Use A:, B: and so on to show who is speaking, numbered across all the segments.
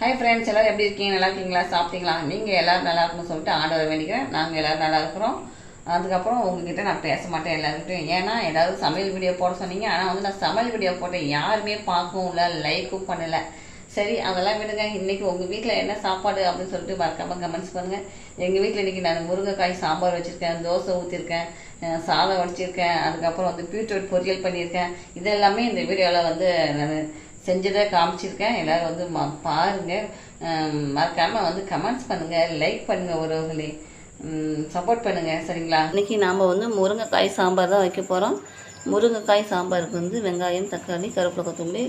A: hi friends எல்லோரும் எப்படி இருக்கீங்க நல்லா இருக்கீங்களா சாப்பிட்டீங்களா நீங்கள் எல்லோரும் நல்லா இருக்கணும்னு சொல்லிட்டு ஆர்டர் வேண்டிக்கிறேன் நாங்கள் எல்லோரும் நல்லா இருக்கிறோம் அதுக்கப்புறம் உங்ககிட்ட நான் பேச மாட்டேன் எல்லாருக்கிட்டையும் ஏன்னா ஏதாவது சமையல் வீடியோ போட சொன்னீங்க ஆனால் வந்து நான் சமையல் வீடியோ போட்டேன் யாருமே பார்க்கவும் இல்லை லைக்கும் பண்ணலை சரி அதெல்லாம் விடுங்க இன்றைக்கி உங்கள் வீட்டில் என்ன சாப்பாடு அப்படின்னு சொல்லிட்டு மறக்காமல் கமெண்ட்ஸ் பண்ணுங்கள் எங்கள் வீட்டில் இன்றைக்கி நான் முருங்கைக்காய் சாம்பார் வச்சுருக்கேன் தோசை ஊற்றிருக்கேன் சாதம் வடிச்சிருக்கேன் அதுக்கப்புறம் வந்து பீட்ரூட் பொரியல் பண்ணியிருக்கேன் இதெல்லாமே இந்த வீடியோவில் வந்து நான் செஞ்சதை காமிச்சிருக்கேன் எல்லோரும் வந்து மா பாருங்கள் மறக்காமல் வந்து கமெண்ட்ஸ் பண்ணுங்கள் லைக் பண்ணுங்கள் உறவுகளே சப்போர்ட் பண்ணுங்கள் சரிங்களா இன்றைக்கி நாம் வந்து முருங்கைக்காய் சாம்பார் தான் வைக்க போகிறோம் முருங்கைக்காய் சாம்பாருக்கு வந்து வெங்காயம் தக்காளி கருப்பில் கொத்தமல்லி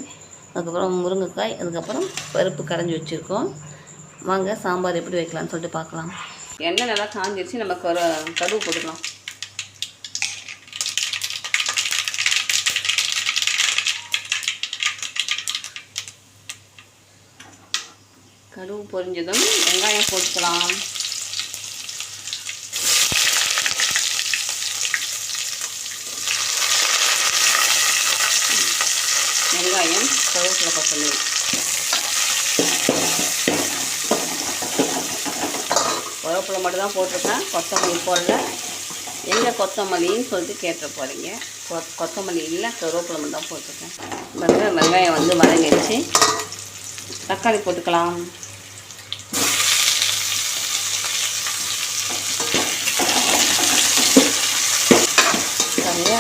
A: அதுக்கப்புறம் முருங்கைக்காய் அதுக்கப்புறம் பருப்பு கரைஞ்சி வச்சுருக்கோம் வாங்க சாம்பார் எப்படி வைக்கலாம்னு சொல்லிட்டு பார்க்கலாம் எண்ணெய் நல்லா காஞ்சிருச்சு நம்ம கரு கருவு போட்டுக்கலாம் கடுவு பொரிஞ்சதும் வெங்காயம் போட்டுக்கலாம் வெங்காயம் கருவேப்பிலை கொத்தமல்லி மட்டும் மட்டும்தான் போட்டிருக்கேன் கொத்தமல்லி போடல எங்கே கொத்தமல்லின்னு சொல்லிட்டு கேட்டு போகிறீங்க கொ கொத்தமல்லி இல்லை கருவேப்பிலை மட்டும் தான் போட்டிருக்கேன் வெங்காயம் வந்து வதங்கிடுச்சு தக்காளி போட்டுக்கலாம்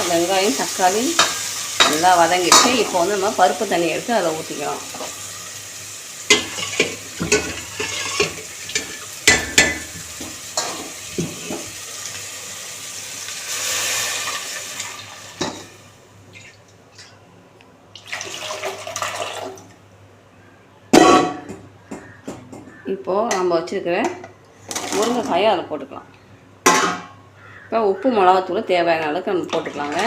A: வெங்காயம் தக்காளி நல்லா வதங்கிட்டு இப்போ வந்து நம்ம பருப்பு தண்ணி எடுத்து அதை ஊற்றிக்கலாம் இப்போது நம்ம வச்சுருக்கிற முருங்கைக்காயை அதை போட்டுக்கலாம் இப்போ உப்பு மிளகாத்தூள் தேவையான அளவுக்கு நம்ம போட்டுக்கலாங்க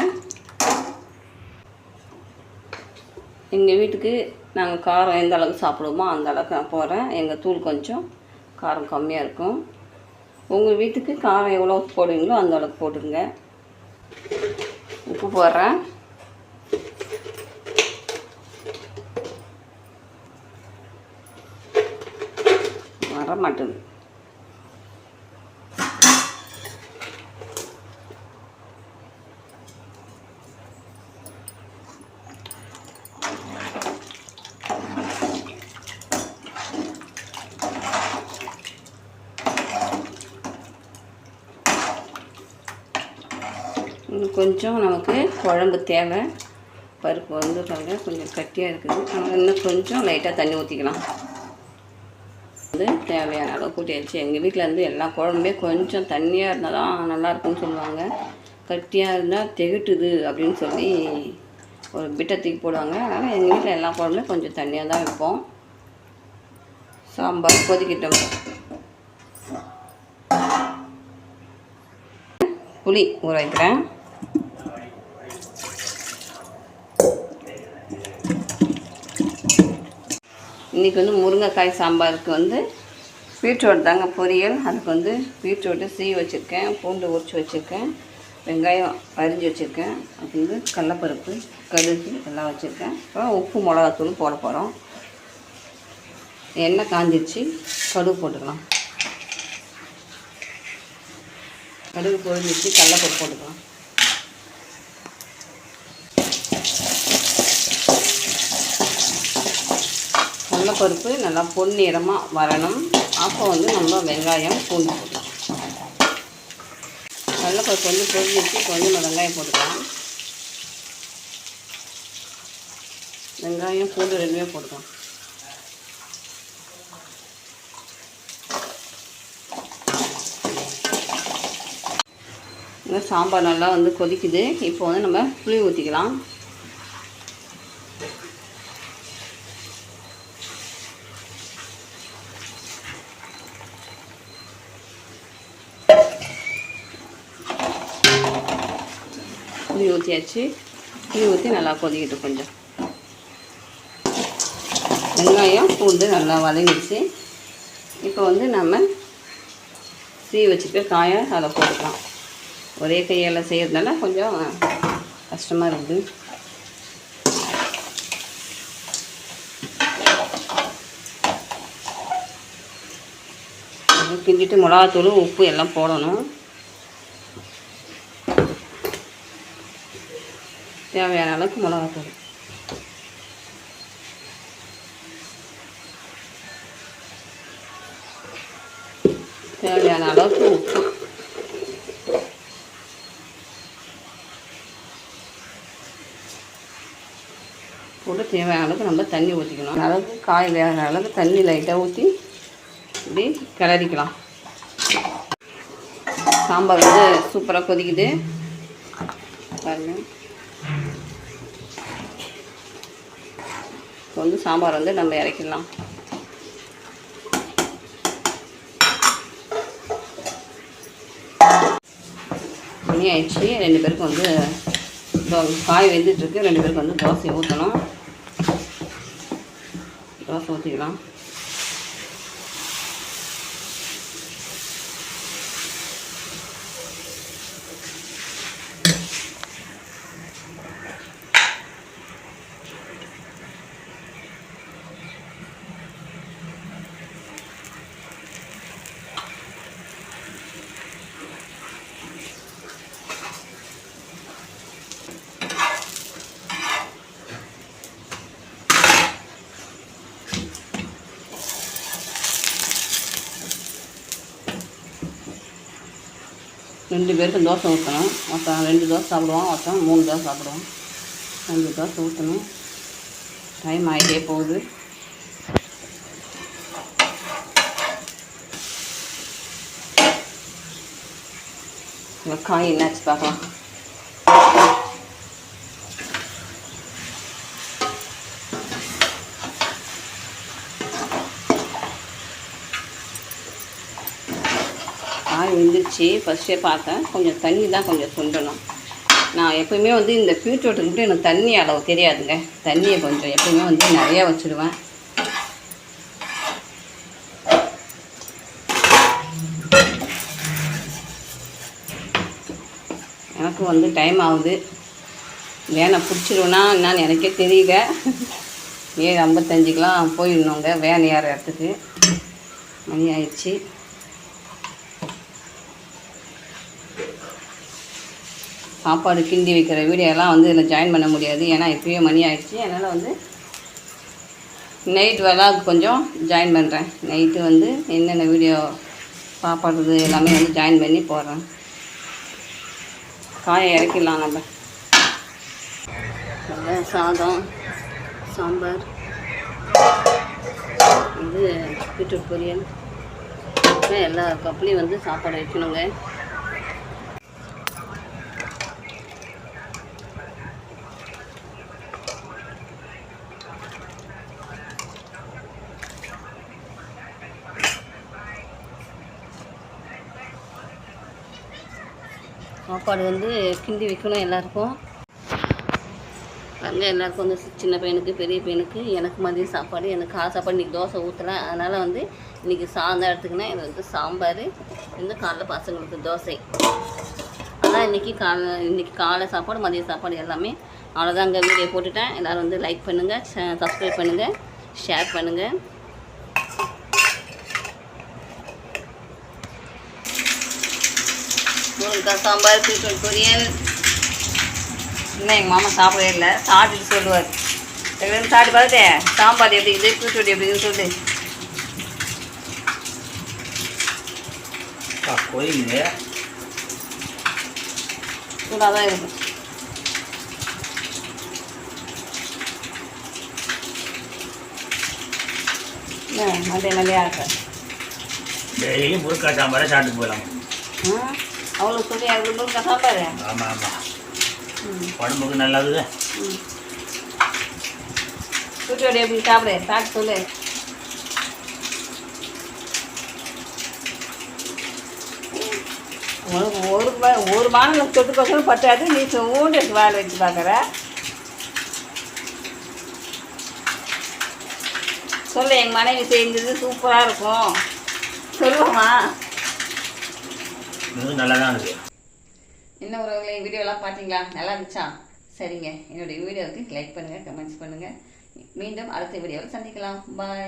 A: எங்கள் வீட்டுக்கு நாங்கள் காரம் எந்த அளவுக்கு சாப்பிடுவோமோ அந்த அளவுக்கு நான் போகிறேன் எங்கள் தூள் கொஞ்சம் காரம் கம்மியாக இருக்கும் உங்கள் வீட்டுக்கு காரம் எவ்வளோ போடுவீங்களோ அந்த அளவுக்கு போட்டுங்க உப்பு போடுறேன் வர கொஞ்சம் நமக்கு குழம்பு தேவை பருப்பு வந்து பாருங்கள் கொஞ்சம் கட்டியாக இருக்குது நம்ம இன்னும் கொஞ்சம் லைட்டாக தண்ணி ஊற்றிக்கலாம் வந்து தேவையான அளவு கூட்டியாச்சு எங்கள் வீட்டில் வந்து எல்லா குழம்புமே கொஞ்சம் தண்ணியாக இருந்தால் தான் நல்லாயிருக்குன்னு சொல்லுவாங்க கட்டியாக இருந்தால் திகட்டுது அப்படின்னு சொல்லி ஒரு பிட்டை தூக்கி போடுவாங்க அதனால் எங்கள் வீட்டில் எல்லா குழம்புமே கொஞ்சம் தண்ணியாக தான் வைப்போம் சாம்பார் கொதிக்கிட்டோம் புளி ஊற வைக்கிறேன் இன்றைக்கி வந்து முருங்கைக்காய் சாம்பாருக்கு வந்து பீட்ரூட் தாங்க பொரியல் அதுக்கு வந்து பீட்ரூட்டு சீ வச்சுருக்கேன் பூண்டு உரிச்சு வச்சுருக்கேன் வெங்காயம் அரிஞ்சு வச்சுருக்கேன் அது வந்து கடலப்பருப்பு கடுகு எல்லாம் வச்சுருக்கேன் அப்புறம் உப்பு மிளகாத்தூள் போட போகிறோம் எண்ணெய் காஞ்சிச்சு கடுகு போட்டுக்கலாம் கடுகு பொரிஞ்சிச்சு கடலப்பருப்பு போட்டுக்கலாம் பருப்பு நல்லா பொன்னிறமாக வரணும் அப்போ வந்து நம்ம வெங்காயம் பூண்டு போடலாம் பருப்பு வந்து பொரிஞ்சிச்சு கொஞ்சம் வெங்காயம் போட்டுக்கலாம் வெங்காயம் பூண்டு ரெண்டுமே போட்டுக்கலாம் சாம்பார் நல்லா வந்து கொதிக்குது இப்போ வந்து நம்ம புளி ஊற்றிக்கலாம் ஊற்றியாச்சு டீ ஊற்றி நல்லா கொதிக்கிட்டு கொஞ்சம் வெங்காயம் பூண்டு நல்லா வதங்கிடுச்சு இப்போ வந்து நம்ம சீ வச்சுட்டு காயை அதில் போட்டுக்கலாம் ஒரே கையால் செய்கிறதுனால கொஞ்சம் கஷ்டமாக இருக்குது கிண்டிட்டு மிளகாத்தூள் உப்பு எல்லாம் போடணும் தேவையான அளவுக்கு மிளகா தூள் தேவையான அளவுக்கு உப்பு போட்டு தேவையான அளவுக்கு நம்ம தண்ணி ஊற்றிக்கணும் அளவுக்கு காய் வேகிற அளவுக்கு தண்ணி லைட்டாக ஊற்றி இப்படி கிளறிக்கலாம் சாம்பார் வந்து சூப்பராக கொதிக்குது பாருங்கள் இப்போ வந்து சாம்பார் வந்து நம்ம இறக்கிடலாம் மணி ஆயிடுச்சு ரெண்டு பேருக்கும் வந்து காய் வெந்துட்டுருக்கு ரெண்டு பேருக்கு வந்து தோசை ஊற்றணும் தோசை ஊற்றிக்கலாம் ரெண்டு பேருக்கு தோசை ஊற்றணும் மொத்தம் ரெண்டு தோசை சாப்பிடுவோம் மொத்தம் மூணு தோசை சாப்பிடுவோம் ரெண்டு தோசை ஊற்றணும் டைம் ஆகிட்டே போகுது காய் என்னாச்சு பார்க்கலாம் வச்சு ஃபஸ்ட்டே பார்த்தேன் கொஞ்சம் தண்ணி தான் கொஞ்சம் சுண்டணும் நான் எப்போயுமே வந்து இந்த பீட்ரூட்டுக்கு மட்டும் எனக்கு தண்ணி அளவு தெரியாதுங்க தண்ணியை கொஞ்சம் எப்போயுமே வந்து நிறையா வச்சுடுவேன் எனக்கும் வந்து டைம் ஆகுது வேனை பிடிச்சிருவேனா என்னான்னு எனக்கே தெரியல ஏழு ஐம்பத்தஞ்சுக்கெலாம் போயிடணுங்க வேன் ஏற இடத்துக்கு மணி ஆயிடுச்சு சாப்பாடு கிண்டி வைக்கிற வீடியோலாம் வந்து இதில் ஜாயின் பண்ண முடியாது ஏன்னா இப்போயே மணி ஆகிடுச்சு அதனால் வந்து நைட் வேலை கொஞ்சம் ஜாயின் பண்ணுறேன் நைட்டு வந்து என்னென்ன வீடியோ சாப்பாடுறது எல்லாமே வந்து ஜாயின் பண்ணி போடுறேன் காயை இறக்கிடலாம் நம்ம சாதம் சாம்பார் இது பீட்ரூட் பொரியல் எல்லா கப்பலையும் வந்து சாப்பாடு வைக்கணுங்க சாப்பாடு வந்து கிண்டி வைக்கணும் எல்லாருக்கும் பாருங்கள் எல்லாருக்கும் வந்து சின்ன பையனுக்கு பெரிய பையனுக்கு எனக்கு மதியம் சாப்பாடு எனக்கு கால சாப்பாடு இன்றைக்கி தோசை ஊற்றலை அதனால் வந்து இன்றைக்கி சாயந்தரத்துக்குன்னா இது வந்து சாம்பார் வந்து காலைல பசங்களுக்கு தோசை அதான் இன்றைக்கி காலை இன்றைக்கி காலை சாப்பாடு மதிய சாப்பாடு எல்லாமே அவ்வளோதான் அங்கே வீடியோ போட்டுட்டேன் எல்லோரும் வந்து லைக் பண்ணுங்கள் சப்ஸ்கிரைப் பண்ணுங்கள் ஷேர் பண்ணுங்கள் முருங்கைக்காய் சாம்பார் பீட்ரூட் பொரியல் இன்னும் எங்கள் மாமா சாப்பிடவே இல்லை சாப்பிட்டு சொல்லுவார் எங்களுக்கு சாப்பிட்டு பார்த்துட்டு சாம்பார் எப்படி இது பீட்ரூட் எப்படி இருக்குன்னு சொல்லிட்டு கோயிலுங்க சூடாக தான் இருக்குது நல்ல நல்லையாக டெய்லியும் முருக்காய் சாம்பாரை சாப்பிட்டு போயிடலாம் ம் அவ்வளோ சுவையாக இருக்கணும்னு சாப்பாடு ஆமாம் ஆமாம் உடம்புக்கு நல்லது சுற்றியோட எப்படி சாப்பிடு சாப்பிட்டு சொல்லு உனக்கு ஒரு ஒரு மாநில தொட்டு பக்கம் பத்தாது நீ ஊண்டு வாயில் வச்சு பார்க்குற சொல்ல எங்கள் மனைவி செஞ்சது சூப்பராக இருக்கும் சொல்லுவோம்மா இன்னும் வந்து நல்லா தான் இருக்குது என்ன உறவுகளே வீடியோலாம் பார்த்தீங்களா நல்லா இருந்துச்சா சரிங்க என்னுடைய வீடியோவுக்கு லைக் பண்ணுங்கள் கமெண்ட்ஸ் பண்ணுங்கள் மீண்டும் அடுத்த வீடியோவில் சந்திக்கலாம் பாய்